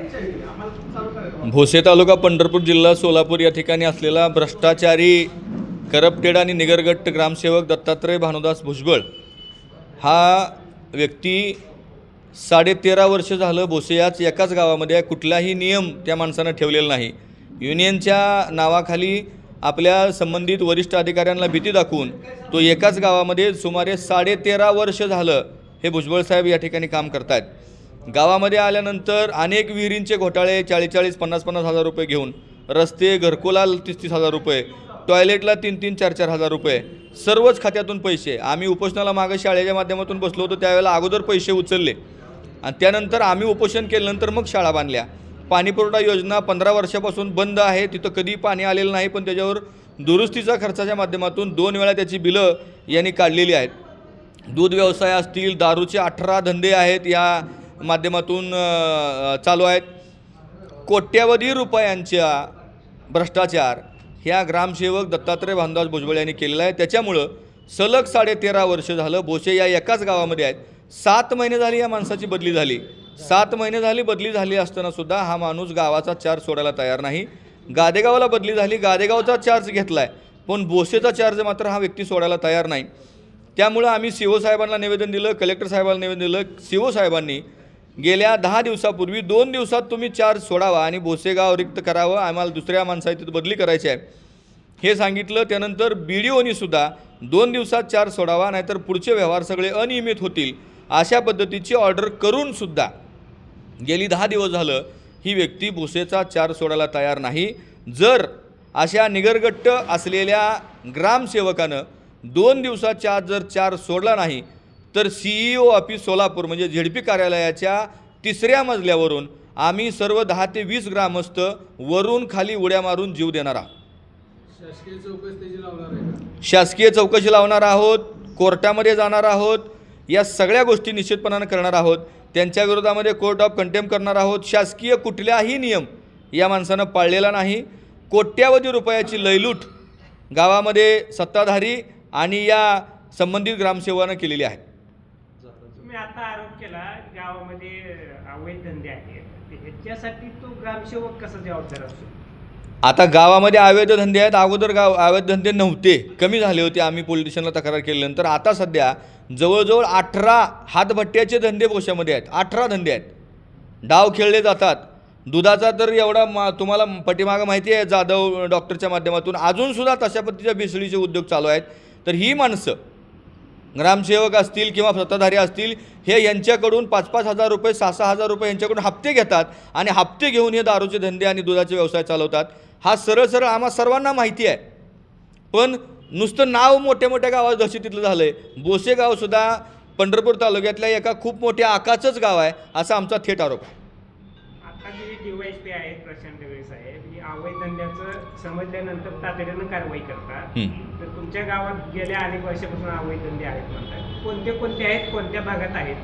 भोसे तालुका पंढरपूर जिल्हा सोलापूर या ठिकाणी असलेला भ्रष्टाचारी करप्टेड आणि निगरगट्ट ग्रामसेवक दत्तात्रय भानुदास भुजबळ हा व्यक्ती साडेतेरा वर्ष झालं भोसे याच एकाच गावामध्ये आहे. कुठलाही नियम त्या माणसानं ठेवलेला नाही. युनियनच्या नावाखाली आपल्या संबंधित वरिष्ठ अधिकाऱ्यांना भीती दाखवून तो एकाच गावामध्ये सुमारे साडेतेरा वर्ष झालं हे भुजबळ साहेब या ठिकाणी काम करतायत. गावामध्ये आल्यानंतर अनेक विहिरींचे घोटाळे चाळीस चाळीस पन्नास पन्नास हजार रुपये घेऊन रस्ते घरकुला तीस तीस हजार रुपये टॉयलेटला तीन तीन चार चार हजार रुपये सर्वच खात्यातून पैसे. आम्ही उपोषणाला मागं शाळेच्या माध्यमातून बसलो होतो त्यावेळेला अगोदर पैसे उचलले. आणि त्यानंतर आम्ही उपोषण केल्यानंतर मग शाळा बांधल्या. पाणीपुरवठा योजना पंधरा वर्षापासून बंद आहे तिथं कधी पाणी आलेलं नाही पण त्याच्यावर दुरुस्तीचा खर्चाच्या माध्यमातून दोन वेळा त्याची बिलं यांनी काढलेली आहेत. दूध व्यवसाय असतील दारूचे अठरा धंदे आहेत या माध्यमातून चालू आहेत. कोट्यावधी रुपयांच्या भ्रष्टाचार ह्या ग्रामसेवक दत्तात्रय भानदास भुजबळ यांनी केलेला आहे. त्याच्यामुळं सलग साडेतेरा वर्ष झालं भोसे या एकाच गावामध्ये आहेत. सात महिने झाली या माणसाची बदली झाली. सात महिने झाली बदली झाली असताना सुद्धा हा माणूस गावाचा चार्ज सोडायला तयार नाही. गादेगावाला बदली झाली गादेगावचा चार्ज घेतला आहे पण बोसेचा चार्ज मात्र हा व्यक्ती सोडायला तयार नाही. त्यामुळं आम्ही सी ओ साहेबांना निवेदन दिलं कलेक्टर साहेबांना निवेदन दिलं. सी ओ साहेबांनी गेल्या दहा दिवसापूर्वी दोन दिवसात तुम्ही चार्ज सोडावा आणि भोसेगाव रिक्त करावं आम्हाला दुसऱ्या माणसा तिथं बदली करायची आहे. हे सांगितलं त्यानंतर बी डी ओनी सुद्धा दोन दिवसात चार्ज सोडावा नाहीतर पुढचे व्यवहार सगळे अनियमित होतील अशा पद्धतीची ऑर्डर करून सुद्धा गेली दहा दिवस झालं ही व्यक्ती भुसेचा चार सोडायला तयार नाही. जर अशा निगरगट्ट असलेल्या ग्रामसेवकानं दोन दिवसाच्या आत जर चार सोडला नाही तर C E O office Solapur म्हणजे झेडपी कार्यालयाच्या तिसऱ्या मजल्यावरून आम्ही सर्व दहा ते वीस ग्रामस्थ वरून खाली उड्या मारून जीव देणार आहोत. शासकीय चौकशी लावणार आहोत कोर्टामध्ये जाणार आहोत या सगळ्या गोष्टी निश्चितपणानं करणार आहोत. त्यांच्या विरोधामध्ये कोर्ट ऑफ कंटेम करणार आहोत. शासकीय कुठल्याही नियम या माणसानं पाळलेला नाही. कोट्यावधी रुपयाची लयलूट गावामध्ये सत्ताधारी आणि या संबंधित ग्रामसेवकानं केलेली आहे. तुम्ही आता आरोप केला गावामध्ये अवैध धंदे आहेत. ह्याच्यासाठी तो ग्रामसेवक कसा जबाबदार असतो? आता गावामध्ये अवैध धंदे आहेत. अगोदर गाव अवैध धंदे नव्हते. कमी झाले होते. आम्ही पोलीस स्टेशनला तक्रार केल्यानंतर. आता सध्या जवळजवळ अठरा हातभट्ट्याचे धंदे पोशामध्ये आहेत. अठरा धंदे आहेत. डाव खेळले जातात. दुधाचा तर एवढा मा तुम्हाला पटीमागं माहिती आहे जाधव डॉक्टरच्या माध्यमातून. अजूनसुद्धा तशा पद्धतीच्या भेसळीचे उद्योग चालू आहेत. तर ही माणसं ग्रामसेवक असतील किंवा सत्ताधारी असतील हे यांच्याकडून पाच पाच हजार रुपये सहा सहा हजार रुपये यांच्याकडून हप्ते घेतात आणि हप्ते घेऊन हे दारूचे धंदे आणि दुधाचे व्यवसाय चालवतात. हा सरळ सरळ आम्हा सर्वांना माहिती आहे. पण नुसतं नाव मोठ्या मोठ्या गावात दहशतीतलं झालं आहे बोसेगावसुद्धा पंढरपूर तालुक्यातल्या एका खूप मोठ्या आकाचंच गाव आहे असा आमचा थेट आरोप आहे. आता जे डीवायसपी आहेत प्रशांत दगडे साहेब ही अवैध धंद्याचं समजल्यानंतर तातडीनं कारवाई करतात. हं. तर तुमच्या गावात गेल्या अनेक वर्षापासून अवैध धंदे आहेत म्हणतात. कोणते कोणते आहेत कोणत्या भागात आहेत?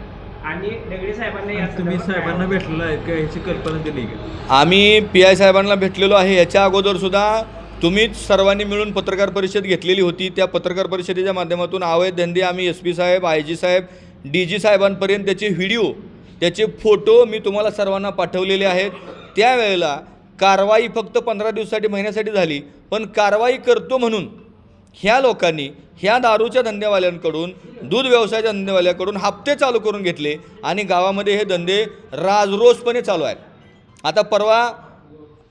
आणि दगडे साहेबांना या तुम्ही साहेबांना भेटलेला आहेत का? ह्याची कल्पना दिली का? आम्ही पी आय साहेबांना भेटलेलो आहे. याच्या अगोदर सुद्धा तुम्हीच सर्वांनी मिळून पत्रकार परिषद घेतलेली होती. त्या पत्रकार परिषदेच्या माध्यमातून अवैध धंदे आम्ही एस पी साहेब आय जी साहेब डी जी साहेबांपर्यंत त्याचे व्हिडिओ त्याचे फोटो मी तुम्हाला सर्वांना पाठवलेले आहेत. त्यावेळेला कारवाई फक्त पंधरा दिवसासाठी महिन्यासाठी झाली पण कारवाई करतो म्हणून ह्या लोकांनी ह्या दारूच्या धंदेवाल्यांकडून दूध व्यवसायाच्या धंदेवाल्याकडून हप्ते चालू करून घेतले आणि गावामध्ये हे धंदे राजरोसपणे चालू आहेत. आता परवा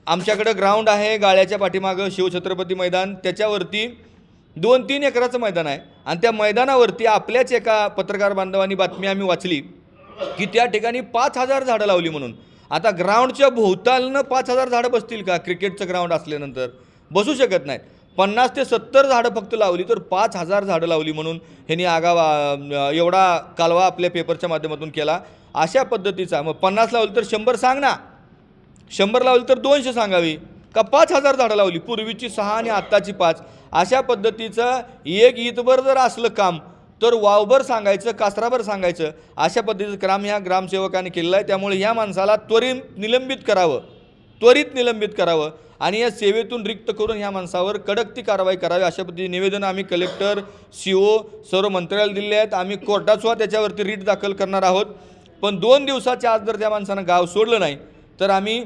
आमच्याकडं ग्राउंड आहे गाळ्याच्या पाठीमागं शिवछत्रपती मैदान त्याच्यावरती दोन तीन एकराचं मैदान आहे. आणि त्या मैदानावरती आपल्याच एका पत्रकार बांधवांनी बातमी आम्ही वाचली की त्या ठिकाणी पाच हजार झाडं लावली म्हणून. आता ग्राउंडच्या भोवतालनं पाच हजार झाडं बसतील का? क्रिकेटचं ग्राउंड असल्यानंतर. बसू शकत नाहीत. पन्नास ते सत्तर झाडं फक्त लावली तर पाच हजार झाडं लावली म्हणून ह्यांनी आगावा एवढा कालवा आपल्या पेपरच्या माध्यमातून केला. अशा पद्धतीचा मग पन्नास लावली तर शंभर सांग ना. शंभर लावली तर दोनशे सांगावी. का पाच हजार झाडं लावली? पूर्वीची सहा आणि आत्ताची पाच. अशा पद्धतीचं एक ईदभर जर असलं काम तर वावभर सांगायचं कासराभर सांगायचं अशा पद्धतीचं काम ह्या ग्रामसेवकाने केलेलं आहे. त्यामुळे ह्या माणसाला त्वरित निलंबित करावं. त्वरित निलंबित करावं. आणि या सेवेतून रिक्त करून ह्या माणसावर कडक ती कारवाई करावी अशा पद्धतीने निवेदन आम्ही कलेक्टर सी ओ सर्व मंत्र्याला दिले आहेत. आम्ही कोर्टात त्याच्यावरती रीट दाखल करणार आहोत. पण दोन दिवसाच्या आज जर त्या माणसानं गाव सोडलं नाही तर आम्ही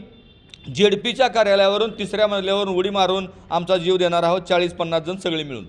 जेडपीच्या कार्यालयावरून तिसऱ्या मजल्यावरून उडी मारून आमचा जीव देणार आहोत. चाळीस पन्नास जण सगळे मिळून.